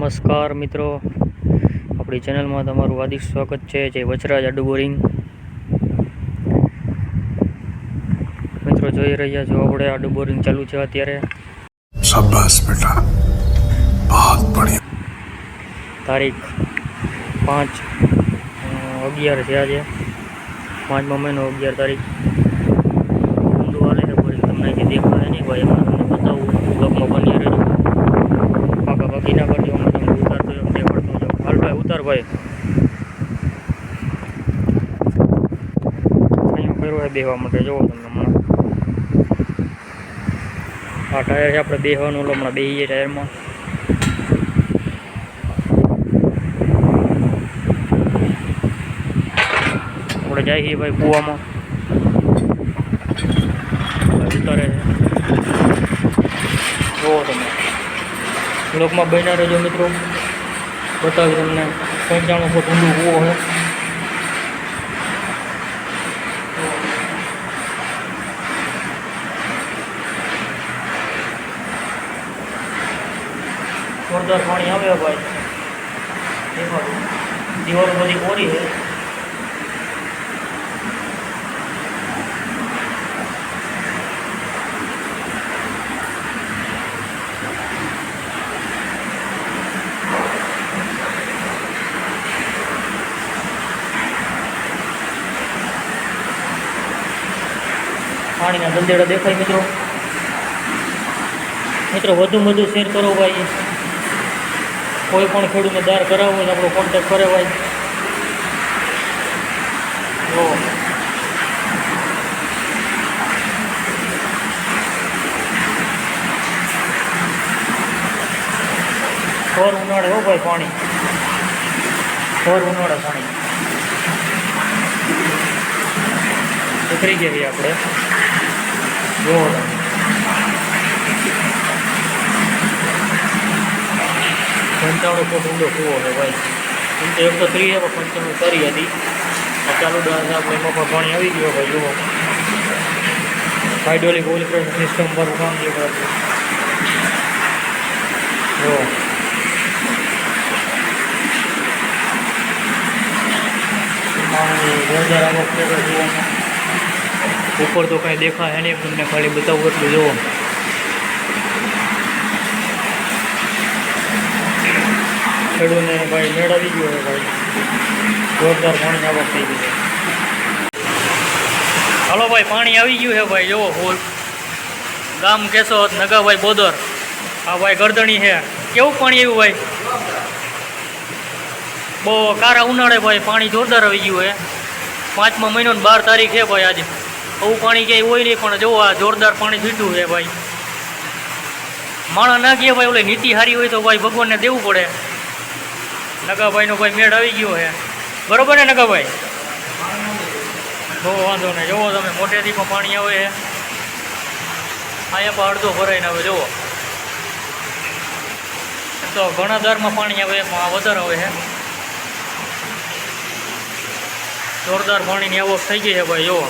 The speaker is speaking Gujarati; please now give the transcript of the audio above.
નમસ્કાર મિત્રો. આપણી ચેનલમાં તમારું હાર્દિક સ્વાગત છે. જે વચરાજ આડુ બોરિંગ મિત્રો જોઈ રહ્યા છો આપણે આડુ બોરિંગ ચાલુ છે અત્યારે. તારીખ પાંચ અગિયાર છે આજે. પાંચમો મહિનો અગિયાર તારીખ. ઊંધું હાલે છે બોરિંગ તમને જે દેખાય નહીં ભાઈ એમાં. ભાઈ અહીંયા ફેરવાય બેહવા માટે જોવો તમને હમણાં. આ ટાયર છે આપણે બેહવાનું ઓલો હમણાં બેહીએ ટાયરમાં. આપણે જાય છીએ ભાઈ કૂવામાં. ઉતારે છે. જોવો તમે. લોકમાં બન્યા રહેજો મિત્રો. બતાવી તમને પંચાણું ફૂટ ઊંડું કૂવો છે. જોરદાર પાણી આવે ભાઈ. દેખો દિવાલો બધી કોરી છે. પાણીના ધંધેડા દેખાય મિત્રો. મિત્રો, વધુ વધુ શેર કરો ભાઈ. કોઈ પણ ખેડૂતને દાર કરાવવો હોય આપણો કોન્ટેક કરે ભાઈ. જો. ઉનાળે હો ભાઈ પાણી. ભર ઉનાળે પાણી. ઉતરી જઈએ આપણે. જુઓ તમે. પંચાણું ફૂટ ઊંડો કૂવો છે ભાઈ. એમ તો એકસો ત્રીસ પણ પંચાણું કરી હતી. આ ચાલુ ડાન્સ આપણે એમાં પણ પાણી આવી ગયું ભાઈ જુઓ. હાઇડ્રોલિક ઓઇલ પ્રેશર સિસ્ટમ પર કામ જે કરતું જુઓ. પાણી જોરદાર આવક છે ભાઈ જુઓ. ઉપર તો કાંઈ દેખાય નહીં તમને ખાલી બતાવું એટલું, જુઓ. ખેડૂતને ભાઈ મેળ આવી ગયો છે ભાઈ. જોરદાર પાણી આવક થઈ ગઈ છે. હાલો ભાઈ, પાણી આવી ગયું છે ભાઈ, જુઓ ફૂલ ગામ કેશોદ નગાભાઈ બોદર. આ ભાઈ ગરદણી છે. કેવું પાણી આવ્યું ભાઈ? બહુ કારા ઉનાળે ભાઈ, પાણી જોરદાર આવી ગયું છે. પાંચમા મહિનો ને બાર તારીખ છે ભાઈ આજે. આવું પાણી ક્યાંય હોય નહીં, પણ જો આ જોરદાર પાણી પીધું છે ભાઈ. માણસ ના કહે ભાઈ, ઓલે નીતિ સારી હોય તો ભાઈ ભગવાનને દેવું પડે. નગાભાઈનો ભાઈ મેળ આવી ગયો છે. બરોબર ને નગાભાઈ? બહુ વાંધો નહીં. જુઓ તમે મોટેથી પણ પાણી આવે છે. અહીંયા પણ અડધો ભરાઈને આવે, જુઓ. તો ઘણા દરમાં પાણી આવે, એમાં વધારે આવે છે. જોરદાર પાણીની આવક થઈ ગઈ છે ભાઈ, જુઓ.